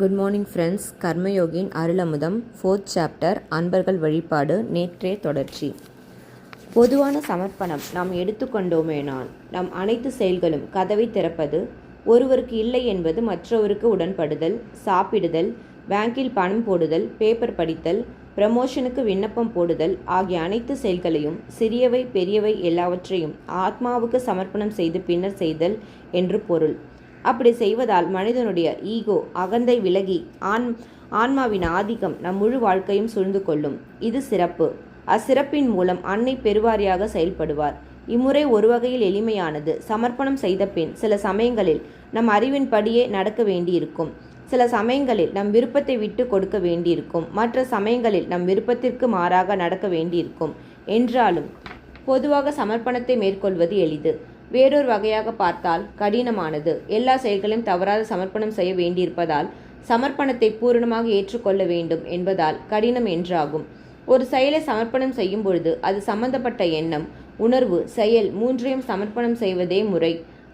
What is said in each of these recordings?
Good morning friends. Karmayogin Arulamudham fourth chapter அன்பர்கள் வழிபாடு நேற்றே தொடர்ச்சி. பொதுவான சமர்ப்பணம் நாம் எடுத்துக்கொண்டோமேனால் நம் அனைத்து செயல்களும் கதவை திறப்பது ஒருவருக்கு இல்லை என்பது மற்றவருக்கு உடன்படுதல் சாப்பிடுதல் பேங்கில் பணம் போடுதல் பேப்பர் படித்தல் ப்ரமோஷனுக்கு விண்ணப்பம் போடுதல் ஆகிய அனைத்து செயல்களையும் சிறியவை பெரியவை எல்லாவற்றையும் ஆத்மாவுக்கு சமர்ப்பணம் செய்து பின்னர் செய்தல் என்று பொருள். அப்படி செய்வதால் மனிதனுடைய ஈகோ அகந்தை விலகி ஆன் ஆன்மாவின் ஆதிக்கம் நம் முழு வாழ்க்கையும் சூழ்ந்து கொள்ளும். இது சிறப்பு. அச்சிறப்பின் மூலம் அன்னை பெருவாரியாக செயல்படுவார். இம்முறை ஒரு வகையில் எளிமையானது. சமர்ப்பணம் செய்த பின் சில சமயங்களில் நம் அறிவின்படியே நடக்க வேண்டியிருக்கும். சில சமயங்களில் நம் விருப்பத்தை விட்டு கொடுக்க வேண்டியிருக்கும். மற்ற சமயங்களில் நம் விருப்பத்திற்கு மாறாக நடக்க வேண்டியிருக்கும். என்றாலும் பொதுவாக சமர்ப்பணத்தை மேற்கொள்வது எளிது. வேறொரு வகையாக பார்த்தால் கடினமானது. எல்லா செயல்களையும் தவறாத சமர்ப்பணம் செய்ய வேண்டியிருப்பதால் சமர்ப்பணத்தை பூரணமாக ஏற்றுக்கொள்ள வேண்டும் என்பதால் கடினம் என்றாகும். ஒரு செயலை சமர்ப்பணம் செய்யும் பொழுது அது சம்பந்தப்பட்ட எண்ணம் உணர்வு செயல் மூன்றையும் சமர்ப்பணம் செய்வதே முறை.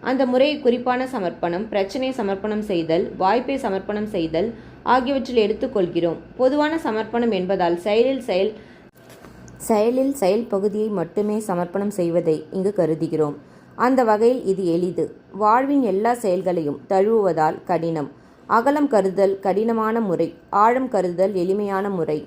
அந்த முறையை குறிப்பான சமர்ப்பணம் பிரச்சனை சமர்ப்பணம் செய்தல் வாய்ப்பை சமர்ப்பணம் செய்தல் ஆகியவற்றில் எடுத்துக்கொள்கிறோம் பொதுவான சமர்ப்பணம் என்பதால் செயலில் செயல் செயலில் செயல் பகுதியை மட்டுமே சமர்ப்பணம் செய்வதை இங்கு கருதுகிறோம். அந்த வகையில் இது எளிது. வாழ்வின் எல்லா செயல்களையும் தழுவுவதால் கடினம். அகலம் கருதல் கடினமான முறை ஆழம் கருதல் எளிமையான முறை.